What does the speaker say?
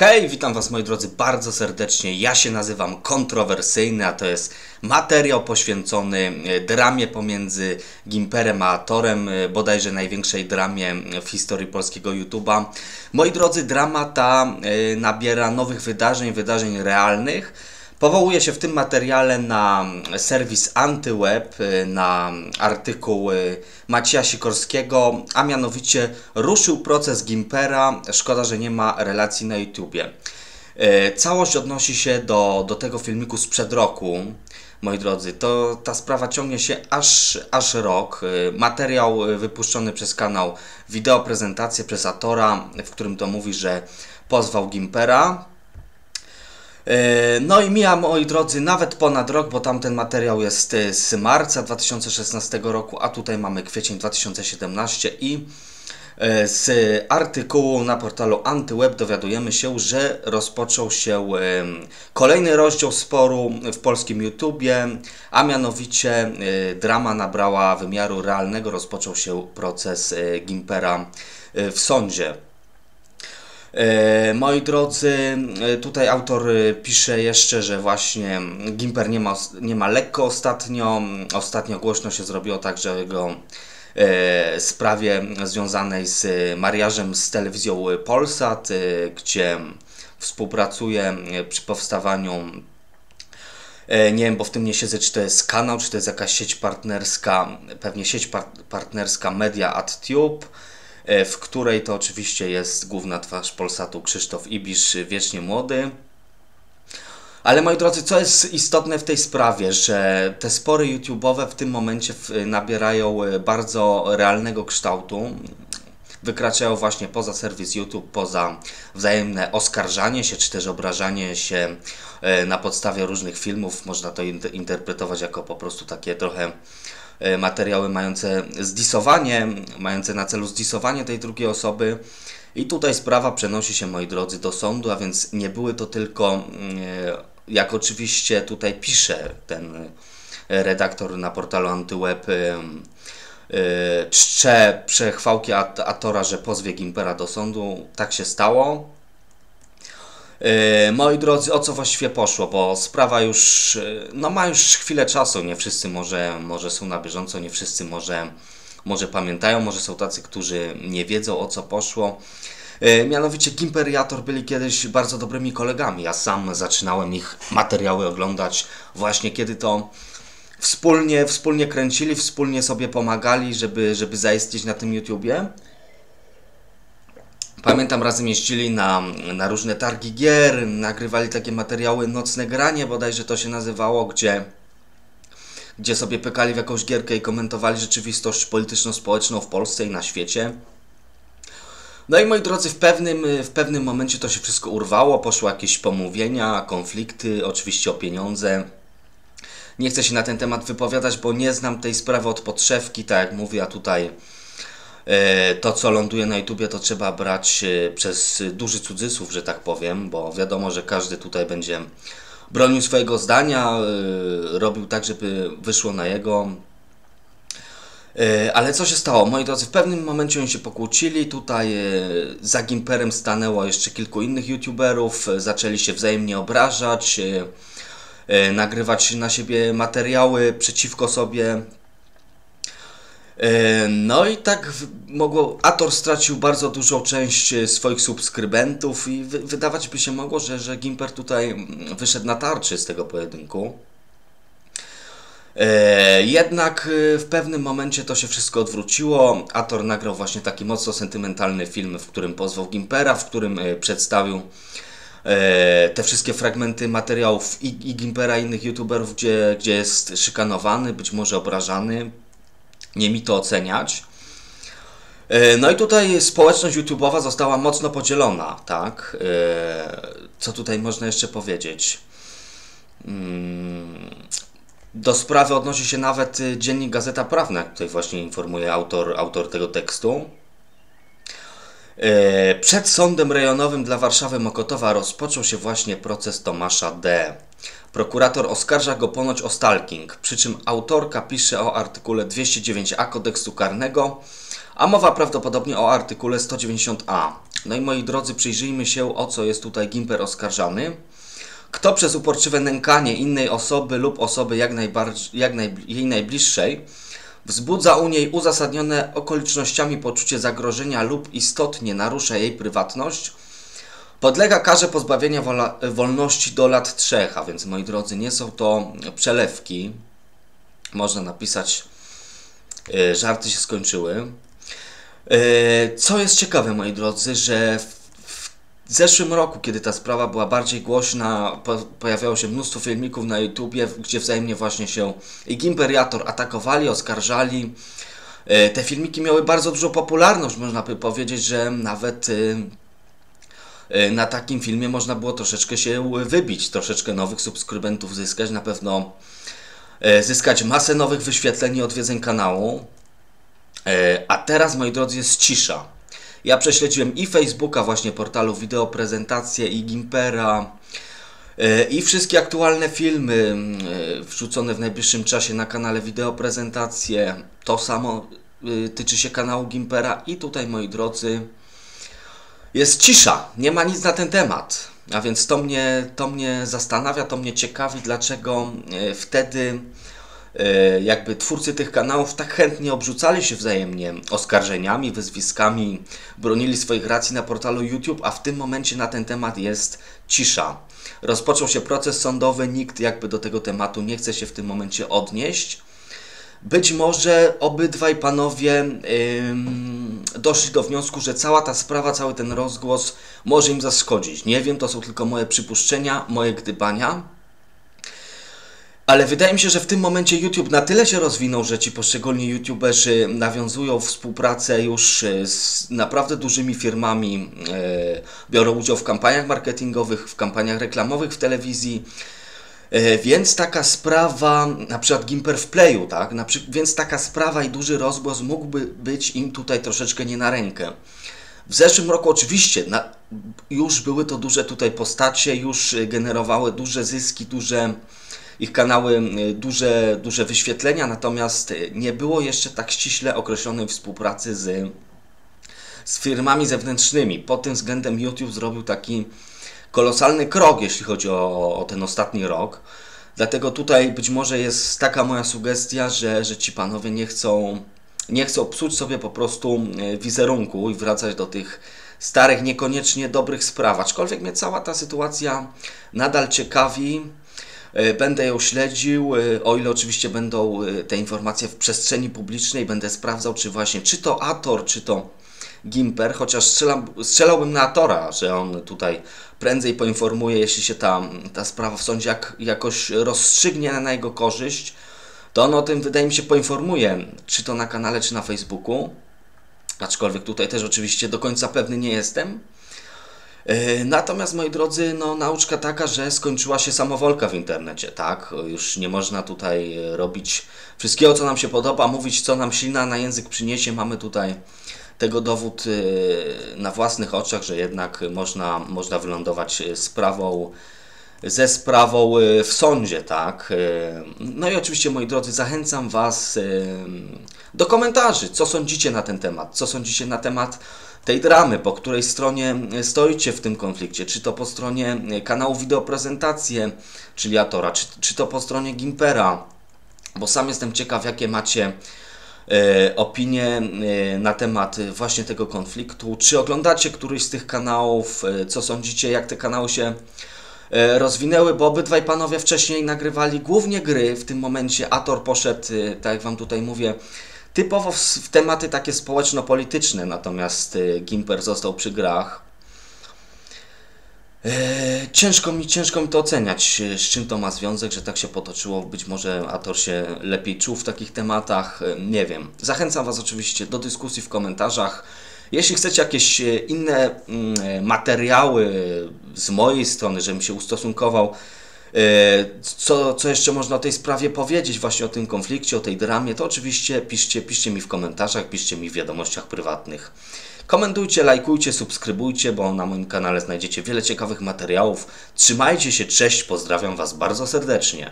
Hej, witam Was moi drodzy bardzo serdecznie. Ja się nazywam Kontrowersyjny, a to jest materiał poświęcony e, dramie pomiędzy Gimperem a Atorem, e, bodajże największej dramie w historii polskiego YouTube'a. Moi drodzy, drama ta e, nabiera nowych wydarzeń, wydarzeń realnych. Powołuje się w tym materiale na serwis AntyWeb, na artykuł Macieja Sikorskiego, a mianowicie ruszył proces Gimpera. Szkoda, że nie ma relacji na YouTubie. E, całość odnosi się do, do tego filmiku sprzed roku. Moi drodzy, to ta sprawa ciągnie się aż, aż rok. Materiał wypuszczony przez kanał Wideo Prezentację przez w którym to mówi, że pozwał Gimpera, no i mija, moi drodzy, nawet ponad rok, bo tamten materiał jest e, z marca 2016 roku, a tutaj mamy kwiecień 2017 i e, z artykułu na portalu AntyWeb dowiadujemy się, że rozpoczął się kolejny rozdział sporu w polskim YouTubie, a mianowicie drama nabrała wymiaru realnego, rozpoczął się proces Gimpera w sądzie. E, moi drodzy, e, tutaj autor e, pisze jeszcze, że właśnie Gimper nie ma, nie ma lekko ostatnio. Ostatnio głośno się zrobiło także jego sprawie związanej z mariażem z telewizją Polsat, gdzie współpracuje przy powstawaniu nie wiem, bo w tym nie siedzę, czy to jest kanał, czy to jest jakaś sieć partnerska, pewnie sieć par partnerska Media AdTube. E, w której to oczywiście jest główna twarz Polsatu Krzysztof Ibisz, wiecznie młody. Ale moi drodzy, co jest istotne w tej sprawie, że te spory YouTube'owe w tym momencie nabierają e, bardzo realnego kształtu. Wykraczają właśnie poza serwis YouTube, poza wzajemne oskarżanie się, czy też obrażanie się e, na podstawie różnych filmów. Można to interpretować jako po prostu takie trochę materiały mające zdisowanie, mające na celu zdisowanie tej drugiej osoby. I tutaj sprawa przenosi się, moi drodzy, do sądu, a więc nie były to tylko, mm, e, jak oczywiście tutaj pisze ten redaktor na portalu Antyweb, e, czcze przechwałki Atora, że pozwie Gimpera do sądu. Tak się stało. E, moi drodzy, o co właściwie poszło, bo sprawa już e, no, ma już chwilę czasu, nie wszyscy może, może są na bieżąco, nie wszyscy może, może pamiętają, może są tacy, którzy nie wiedzą o co poszło. E, mianowicie Gimperiator byli kiedyś bardzo dobrymi kolegami. Ja sam zaczynałem ich materiały oglądać właśnie kiedy to wspólnie, wspólnie kręcili, wspólnie sobie pomagali, żeby, żeby zaistnieć na tym YouTubie. Pamiętam razem jeździli na, na różne targi gier, nagrywali takie materiały Nocne Granie, bodajże to się nazywało, gdzie, gdzie sobie pykali w jakąś gierkę i komentowali rzeczywistość polityczno-społeczną w Polsce i na świecie. No i moi drodzy, w pewnym, w pewnym momencie to się wszystko urwało, poszły jakieś pomówienia, konflikty, oczywiście o pieniądze. Nie chcę się na ten temat wypowiadać, bo nie znam tej sprawy od podszewki, tak jak mówię, a tutaj to, co ląduje na YouTubie, to trzeba brać e, przez duży cudzysłów, że tak powiem, bo wiadomo, że każdy tutaj będzie bronił swojego zdania, e, robił tak, żeby wyszło na jego. Ale co się stało? Moi drodzy, w pewnym momencie oni się pokłócili. Tutaj za Gimperem stanęło jeszcze kilku innych YouTuberów. Zaczęli się wzajemnie obrażać, nagrywać na siebie materiały przeciwko sobie. E, no i tak mogło, Ator stracił bardzo dużą część e, swoich subskrybentów i wydawać by się mogło, że, że Gimper tutaj mm, wyszedł na tarczy z tego pojedynku. E, jednak w pewnym momencie to się wszystko odwróciło. Ator nagrał właśnie taki mocno sentymentalny film, w którym pozwał Gimpera, w którym przedstawił te wszystkie fragmenty materiałów i, i Gimpera i innych youtuberów, gdzie, gdzie jest szykanowany, być może obrażany nie mi to oceniać. E, no i tutaj społeczność YouTube'owa została mocno podzielona, tak? E, co tutaj można jeszcze powiedzieć? Mm, do sprawy odnosi się nawet dziennik Gazeta Prawna, tutaj właśnie informuje autor, autor tego tekstu. E, przed sądem rejonowym dla Warszawy Mokotowa rozpoczął się właśnie proces Tomasza D. Prokurator oskarża go ponoć o stalking, przy czym autorka pisze o artykule 209a kodeksu karnego, a mowa prawdopodobnie o artykule 190a. No i moi drodzy, przyjrzyjmy się, o co jest tutaj Gimper oskarżany. Kto przez uporczywe nękanie innej osoby lub osoby jak, najbardziej, jak naj, jej najbliższej wzbudza u niej uzasadnione okolicznościami poczucie zagrożenia lub istotnie narusza jej prywatność, podlega karze pozbawienia wolności do lat trzech. A więc, moi drodzy, nie są to przelewki. Można napisać, yy, żarty się skończyły. Yy, co jest ciekawe, moi drodzy, że w zeszłym roku, kiedy ta sprawa była bardziej głośna, po, pojawiało się mnóstwo filmików na YouTubie, gdzie wzajemnie właśnie się i Gimperiator atakowali, oskarżali. E, te filmiki miały bardzo dużą popularność, można by powiedzieć, że nawet e, e, na takim filmie można było troszeczkę się wybić, troszeczkę nowych subskrybentów zyskać, na pewno zyskać masę nowych wyświetleń i odwiedzeń kanału. A teraz, moi drodzy, jest cisza. Ja prześledziłem i Facebooka, właśnie portalu wideo prezentacje i Gimpera e, i wszystkie aktualne filmy e, wrzucone w najbliższym czasie na kanale wideo prezentacje. To samo e, tyczy się kanału Gimpera i tutaj moi drodzy jest cisza, nie ma nic na ten temat. A więc to mnie, to mnie zastanawia, to mnie ciekawi, dlaczego wtedy jakby twórcy tych kanałów tak chętnie obrzucali się wzajemnie oskarżeniami, wyzwiskami, bronili swoich racji na portalu YouTube, a w tym momencie na ten temat jest cisza. Rozpoczął się proces sądowy, nikt jakby do tego tematu nie chce się w tym momencie odnieść. Być może obydwaj panowie yy, doszli do wniosku, że cała ta sprawa, cały ten rozgłos może im zaszkodzić. Nie wiem, to są tylko moje przypuszczenia, moje gdybania. Ale wydaje mi się, że w tym momencie YouTube na tyle się rozwinął, że ci poszczególni YouTuberzy nawiązują współpracę już e, z naprawdę dużymi firmami, e, biorą udział w kampaniach marketingowych, w kampaniach reklamowych w telewizji. E, więc taka sprawa, na przykład Gimper w Playu, tak? Więc taka sprawa i duży rozgłos mógłby być im tutaj troszeczkę nie na rękę. W zeszłym roku oczywiście na, już były to duże tutaj postacie, już generowały duże zyski, duże ich kanały duże, duże wyświetlenia, natomiast y, nie było jeszcze tak ściśle określonej współpracy z, z firmami zewnętrznymi. Pod tym względem YouTube zrobił taki kolosalny krok, jeśli chodzi o, o ten ostatni rok. Dlatego tutaj być może jest taka moja sugestia, że, że ci panowie nie chcą, nie chcą psuć sobie po prostu y, wizerunku i wracać do tych starych, niekoniecznie dobrych spraw. Aczkolwiek mnie cała ta sytuacja nadal ciekawi. E, będę ją śledził, e, o ile oczywiście będą e, te informacje w przestrzeni publicznej, będę sprawdzał, czy właśnie, czy to Ator, czy to Gimper, chociaż strzelam, strzelałbym na Atora, że on tutaj prędzej poinformuje, jeśli się ta, ta sprawa w sądzie jak, jakoś rozstrzygnie na jego korzyść, to on o tym, wydaje mi się, poinformuje, czy to na kanale, czy na Facebooku. Aczkolwiek tutaj też oczywiście do końca pewny nie jestem. E, natomiast, moi drodzy, no, nauczka taka, że skończyła się samowolka w internecie, tak? Już nie można tutaj robić wszystkiego, co nam się podoba, mówić, co nam silna na język przyniesie. Mamy tutaj tego dowód e, na własnych oczach, że jednak można, można wylądować sprawą ze sprawą e, w sądzie, tak? No i oczywiście, moi drodzy, zachęcam Was do komentarzy, co sądzicie na ten temat, co sądzicie na temat tej dramy, po której stronie stoicie w tym konflikcie, czy to po stronie kanału wideoprezentacje, czyli Atora, czy, czy to po stronie Gimpera, bo sam jestem ciekaw, jakie macie e, opinie e, na temat właśnie tego konfliktu. Czy oglądacie któryś z tych kanałów? E, co sądzicie, jak te kanały się e, rozwinęły? Bo obydwaj panowie wcześniej nagrywali głównie gry. W tym momencie Ator poszedł, e, tak jak Wam tutaj mówię, typowo w, tematy takie społeczno-polityczne, natomiast y, Gimper został przy grach. E, ciężko mi, ciężko mi to oceniać, z czym to ma związek, że tak się potoczyło. Być może Ator się lepiej czuł w takich tematach, e, nie wiem. Zachęcam Was oczywiście do dyskusji w komentarzach. Jeśli chcecie jakieś inne mm, materiały z mojej strony, żebym się ustosunkował co, co jeszcze można o tej sprawie powiedzieć, właśnie o tym konflikcie, o tej dramie, to oczywiście piszcie, piszcie mi w komentarzach, piszcie mi w wiadomościach prywatnych. Komentujcie, lajkujcie, subskrybujcie, bo na moim kanale znajdziecie wiele ciekawych materiałów. Trzymajcie się, cześć, pozdrawiam Was bardzo serdecznie.